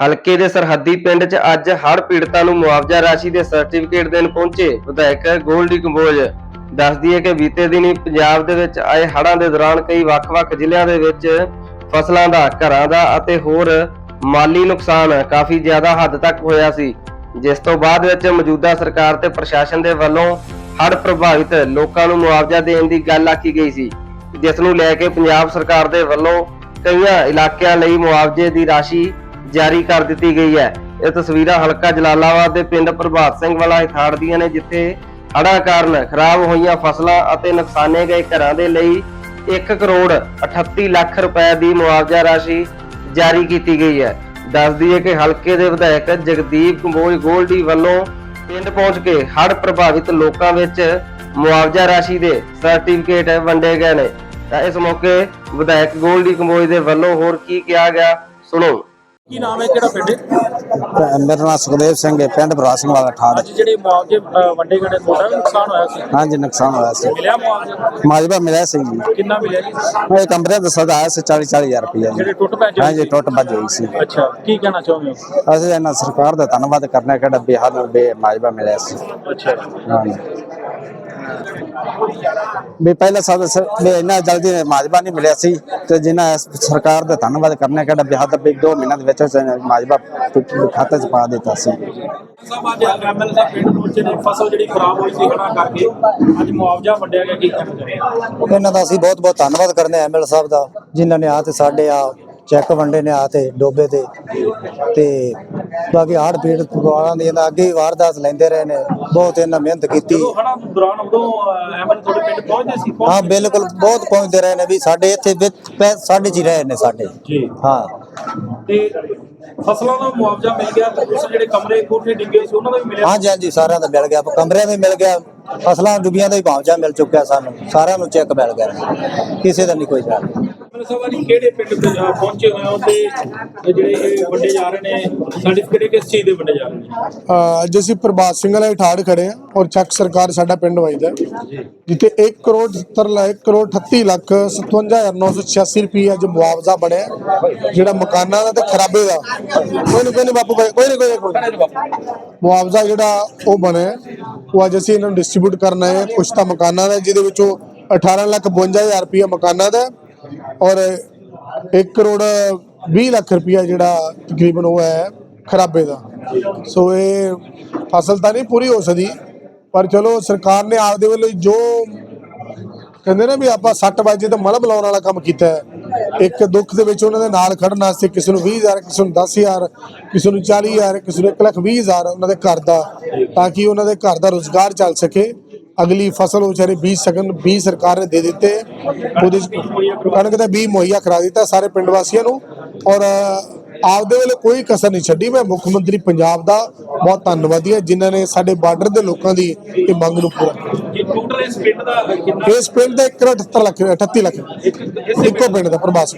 ਹਲਕੇ ਦੇ ਸਰਹੱਦੀ ਪਿੰਡ 'ਚ ਅੱਜ ਹੜ੍ਹ ਪੀੜਤਾਂ ਨੂੰ ਮੁਆਵਜ਼ਾ ਰਾਸ਼ੀ ਦੇ ਸਰਟੀਫਿਕੇਟ ਦੇਣ ਪਹੁੰਚੇ ਵਿਧਾਇਕ ਗੋਲਡੀ ਕੰਬੋਜ। ਦੱਸਦੀ ਹੈ ਕਿ ਬੀਤੇ ਦਿਨੀ ਪੰਜਾਬ ਦੇ ਵਿੱਚ ਆਏ ਹੜ੍ਹਾਂ ਦੇ ਦੌਰਾਨ ਕਈ ਵੱਖ-ਵੱਖ ਜ਼ਿਲ੍ਹਿਆਂ ਦੇ ਵਿੱਚ ਫਸਲਾਂ ਦਾ, ਘਰਾਂ ਦਾ ਅਤੇ ਹੋਰ ਮਾਲੀ ਨੁਕਸਾਨ ਕਾਫੀ ਜ਼ਿਆਦਾ ਹੱਦ ਤੱਕ ਹੋਇਆ ਸੀ। ਜਿਸ ਤੋਂ ਬਾਅਦ ਵਿੱਚ ਮੌਜੂਦਾ ਸਰਕਾਰ ਤੇ ਪ੍ਰਸ਼ਾਸਨ ਦੇ ਵੱਲੋਂ ਹੜ੍ਹ ਪ੍ਰਭਾਵਿਤ ਲੋਕਾਂ ਨੂੰ ਮੁਆਵਜ਼ਾ ਦੇਣ ਦੀ ਗੱਲ ਆਖੀ ਗਈ ਸੀ। ਜਿਸ ਨੂੰ ਲੈ ਕੇ ਪੰਜਾਬ ਸਰਕਾਰ ਦੇ ਵੱਲੋਂ ਕਈਆਂ ਇਲਾਕਿਆਂ ਲਈ ਮੁਆਵਜ਼ੇ ਦੀ ਰਾਸ਼ੀ ਜਾਰੀ ਕਰ ਦਿੱਤੀ ਗਈ ਹੈ। ਇਹ ਤਸਵੀਰਾਂ ਹਲਕਾ ਜਲਾਲਾਬਾਦ ਦੇ ਪਿੰਡ ਪ੍ਰਭਾਤ ਸਿੰਘ ਵਾਲਾ ਹਿਥਾੜ ਦੀਆਂ ਨੇ, ਜਿੱਥੇ ਹੜ੍ਹਾਂ ਕਾਰਨ ਖਰਾਬ ਹੋਈਆਂ ਫਸਲਾਂ ਅਤੇ ਨੁਕਸਾਨੇ ਗਏ ਘਰਾਂ ਦੇ ਲਈ 1 ਕਰੋੜ 38 ਲੱਖ ਰੁਪਏ ਦੀ ਮੁਆਵਜ਼ਾ ਰਾਸ਼ੀ ਜਾਰੀ ਕੀਤੀ ਗਈ ਹੈ। ਦੱਸਦੀ ਹੈ ਕਿ ਹਲਕੇ ਦੇ ਵਿਧਾਇਕ ਜਗਦੀਪ ਕੰਬੋਜ ਗੋਲਡੀ ਵੱਲੋਂ ਪਿੰਡ ਪਹੁੰਚ ਕੇ ਹੜ੍ਹ ਪ੍ਰਭਾਵਿਤ ਲੋਕਾਂ ਵਿੱਚ ਮੁਆਵਜ਼ਾ ਰਾਸ਼ੀ ਦੇ ਸਰਟੀਫਿਕੇਟ ਵੰਡੇ ਗਏ ਨੇ। ਤਾਂ ਇਸ ਮੌਕੇ ਵਿਧਾਇਕ ਗੋਲਡੀ ਕੰਬੋਜ ਦੇ ਵੱਲੋਂ ਹੋਰ ਕੀ ਕਿਹਾ ਗਿਆ, ਸੁਣੋ। ਕੀ ਨਾਮ ਹੈ ਕਿਹੜਾ ਪਿੰਡ? ਤੇ ਮੇਰਾ ਨਾਮ ਸੁਖਦੇਵ ਸਿੰਘ ਹੈ ਪਿੰਡ ਭਰਾ ਸਿੰਘ ਵਾਲਾ ਠਾੜ ਅੱਜ ਜਿਹੜੇ ਮੁਆਵਜ਼ੇ ਅ, ਵੰਡੇ ਗਏ ਨੇ ਤੁਹਾਡਾ ਵੀ ਨੁਕਸਾਨ ਹੋਇਆ ਸੀ? ਹਾਂਜੀ ਨੁਕਸਾਨ ਹੋਇਆ ਸੀ। ਮਿਲਿਆ ਮੁਆਵਜ਼ਾ? ਮਾਜਬਾ ਮਿਲਿਆ ਸੀ ਜੀ। ਕਿੰਨਾ ਮਿਲਿਆ ਜੀ? ਇਹ ਕਮਰੇ ਦਾ ਸੌਦਾ ਆਇਆ ਸੀ 40 40000 ਰੁਪਏ ਜਿਹੜੇ ਟੁੱਟ ਪੈ ਜਾਏ ਹਾਂਜੀ ਟੁੱਟ ਭੱਜ ਹੋਈ ਸੀ। ਅੱਛਾ ਕੀ ਕਹਿਣਾ ਚਾਹੁੰਦੇ ਹੋ ਅਸੀਂ ਇਹਨਾਂ ਸਰਕਾਰ ਦਾ ਧੰਨਵਾਦ ਕਰਨਾ ਕਿ ਡੱਬੇ ਹੱਥ ਬੇ ਮਾਜਬਾ ਮਿਲਿਆ ਸੀ। ਅੱਛਾ ਹਾਂਜੀ। ਵੀ ਪਹਿਲਾਂ ਸਾਡਾ ਵੀ ਇੰਨਾ ਜਲਦੀ ਮਾਜਬਾ ਨਹੀਂ ਮਿਲਿਆ ਸੀ ਤੇ ਜਿਨ੍ਹਾਂ ਇਸ ਸਰਕਾਰ ਦਾ ਧੰਨਵਾਦ ਕਰਨਾ ਕਿ ਡੱਬੇ ਹੱਥ ਬੇ 2 ਮਹੀਨਿਆਂ ਦੇ ਵਿੱਚ ਮਾਜਬਾ ਖਾਤੇ 'ਚ ਪਾ ਦਿੱਤਾ ਸੀ। ਸਭ ਅੱਜ ਐਮਐਲ ਦਾ ਪਿੰਡ ਪਹੁੰਚੇ ਨੇ ਫਸਲ ਜਿਹੜੀ ਖਰਾਬ ਹੋਈ ਸੀ ਹੜਾ ਕਰਕੇ ਅੱਜ ਮੁਆਵਜ਼ਾ ਵੰਡਿਆ ਗਿਆ ਕੀ ਕਹਿਣਾ ਚਾਹੁੰਦੇ ਹੋ ਇਹਨਾਂ ਦਾ ਅਸੀਂ ਬਹੁਤ ਬਹੁਤ ਧੰਨਵਾਦ ਕਰਦੇ ਹਾਂ ਐਮਐਲ ਸਾਹਿਬ ਦਾ ਜਿਨ੍ਹਾਂ ਨੇ ਆ ਤੇ ਸਾਡੇ ਆ ਚੈੱਕ ਵੰਡੇ ਨੇ ਆ ਤੇ ਡੋਬੇ ਤੇ ਤੇ ਬਾਕੀ ਹਾੜ ਪੀੜ ਪਰਿਵਾਰਾਂ ਦੀ ਅੱਗੇ ਵਾਰਦਾਤ ਲੈਂਦੇ ਰਹੇ ਨੇ। ਬਹੁਤ ਇਹਨਾਂ ਮਿਹਨਤ ਕੀਤੀ। ਜਦੋਂ ਹੜਾ ਦੌਰਾਨ ਉਦੋਂ ਐਮਐਲ ਤੁਹਾਡੇ ਪਿੰਡ ਪਹੁੰਚਦੇ ਸੀ ਪਹੁੰਚ- ਹਾਂ ਬਿਲਕੁਲ ਬਹੁਤ ਪਹੁੰਚਦੇ ਰਹੇ ਨੇ ਵੀ ਸਾਡੇ ਇੱਥੇ ਵਿੱਚ ਪੈ- ਸਾਡੇ ਚ ਹੀ ਰਹੇ ਨੇ ਸਾਡੇ। ਜੀ। ਹਾਂ। ਤੇ ਫਸਲਾਂ ਦਾ ਮੁਆਵਜ਼ਾ ਮਿਲ ਗਿਆ ਤੇ ਉਸ ਜਿਹੜੇ ਕਮਰੇ ਕੋਠੇ ਡਿੱਗੇ ਸੀ ਉਹਨਾਂ ਦਾ ਵੀ ਮਿਲਿਆ? ਹਾਂਜੀ ਹਾਂਜੀ ਸਾਰਿਆਂ ਦਾ ਮਿਲ ਗਿਆ। ਕਮਰਿਆਂ ਵੀ ਮਿਲ ਗਿਆ। ਫਸਲਾਂ ਡੁੱਬੀਆਂ ਦਾ ਵੀ ਭਾਵਜਾ ਮਿਲ ਚੁੱਕਿਆ ਸਾਨੂੰ। ਸਾਰਿਆਂ ਨੂੰ ਚੈੱਕ ਮਿਲ ਗਿਆ। ਕਿਸੇ ਦਾ ਨਹੀਂ ਕੋਈ ਜਾ ਮੈਨੂੰ ਸਭ ਅੱਜ ਕਿਹੜੇ ਪਿੰਡ ਪਹੁੰਚੇ ਹੋਏ ਹੋ ਤੇ ਜਿਹੜੇ ਵੰਡੇ ਜਾ ਰਹੇ ਨੇ ਸਰਟੀਫਿਕੇਟ ਕਿਸ ਚੀਜ਼ ਦੇ ਵੰਡੇ ਜਾ ਰਹੇ ਨੇ? ਅੱਜ ਅਸੀਂ ਪ੍ਰਭਾਤ ਸਿੰਘ ਵਾਲੇ ਠਾੜ ਖੜੇ ਆ ਔਰ ਚੱਕ ਸਰਕਾਰ ਸਾਡਾ ਪਿੰਡ ਵਜਦਾ ਜਿੱਥੇ 1 ਕਰੋੜ 70 ਲੱਖ ਕਰੋੜ 38 ਲੱਖ 57986 ਰੁਪਏ ਅੱਜ ਮੁਆਵਜ਼ਾ ਬਣਿਆ ਜਿਹੜਾ ਮਕਾਨਾਂ ਦਾ ਤੇ ਖਰਾਬੇ ਦਾ। ਕੋਈ ਨਹੀਂ ਕੋਈ ਨਹੀਂ ਬਾਪੂ, ਕੋਈ ਨਹੀਂ ਕੋਈ ਮੁਆਵਜ਼ਾ ਜਿਹੜਾ ਉਹ ਬਣਿਆ ਉਹ ਅੱਜ ਅਸੀਂ ਇਹਨਾਂ ਨੂੰ ਡਿਸਟ੍ਰੀਬਿਊਟ ਕਰਨਾ ਹੈ। ਕੁਝ ਤਾਂ ਮਕਾਨਾਂ ਦਾ ਜਿਹਦੇ ਵਿੱਚੋਂ 18 ਲੱਖ 52000 ਰੁਪਏ ਮਕਾਨਾਂ ਦਾ ਔਰ 1 ਕਰੋੜ 20 ਲੱਖ ਰੁਪਇਆ ਜਿਹੜਾ ਤਕਰੀਬਨ ਉਹ ਹੈ ਖਰਾਬੇ ਦਾ। ਸੋ ਇਹ ਫਸਲ ਤਾਂ ਨਹੀਂ ਪੂਰੀ ਹੋ ਸਕਦੀ ਪਰ ਚਲੋ ਸਰਕਾਰ ਨੇ ਆਪਦੇ ਵੱਲੋਂ ਜੋ ਕਹਿੰਦੇ ਨੇ ਵੀ ਆਪਾਂ 60 ਵਜੇ ਤਾਂ ਮਲਮ ਲਾਉਣ ਵਾਲਾ ਕੰਮ ਕੀਤਾ ਹੈ। ਇੱਕ ਦੁੱਖ ਦੇ ਵਿੱਚ ਉਹਨਾਂ ਦੇ ਨਾਲ ਖੜਨ ਵਾਸਤੇ ਕਿਸੇ ਨੂੰ 20000 ਕਿਸੇ ਨੂੰ 10000 ਕਿਸੇ ਨੂੰ 40000 ਕਿਸੇ ਨੂੰ 1 ਲੱਖ 20000 ਉਹਨਾਂ ਦੇ ਘਰ ਦਾ, ਤਾਂ ਕਿ ਉਹਨਾਂ ਦੇ ਘਰ ਦਾ ਰੋਜ਼ਗਾਰ ਚੱਲ ਸਕੇ। ਅਗਲੀ ਫਸਲ ਉਹ ਵਿਚਾਰੇ ਬੀਜ ਸਕਣ ਬੀਜ ਸਰਕਾਰ ਨੇ ਦੇ ਦਿੱਤੇ। ਉਹਦੇ ਕਣਕ ਦਾ ਬੀਜ ਮੁਹੱਈਆ ਕਰਾ ਦਿੱਤਾ ਸਾਰੇ ਪਿੰਡ ਵਾਸੀਆਂ ਨੂੰ। ਔਰ ਆਪਦੇ ਵੱਲੋਂ ਕੋਈ ਕਸਰ ਨਹੀਂ ਛੱਡੀ। ਮੈਂ ਮੁੱਖ ਮੰਤਰੀ ਪੰਜਾਬ ਦਾ ਬਹੁਤ ਧੰਨਵਾਦੀ ਹਾਂ ਜਿਨ੍ਹਾਂ ਨੇ ਸਾਡੇ ਬਾਰਡਰ ਦੇ ਲੋਕਾਂ ਦੀ ਇਹ ਮੰਗ ਨੂੰ ਪੂਰਾ ਕੀਤਾ। ਇਸ ਪਿੰਡ ਦਾ ਕਿੰਨਾ? ਇਸ ਪਿੰਡ ਦਾ 1 ਕਰੋੜ 78 ਲੱਖ 38 ਲੱਖ। ਇੱਕ ਪਿੰਡ ਦਾ ਪ੍ਰਭਾਸ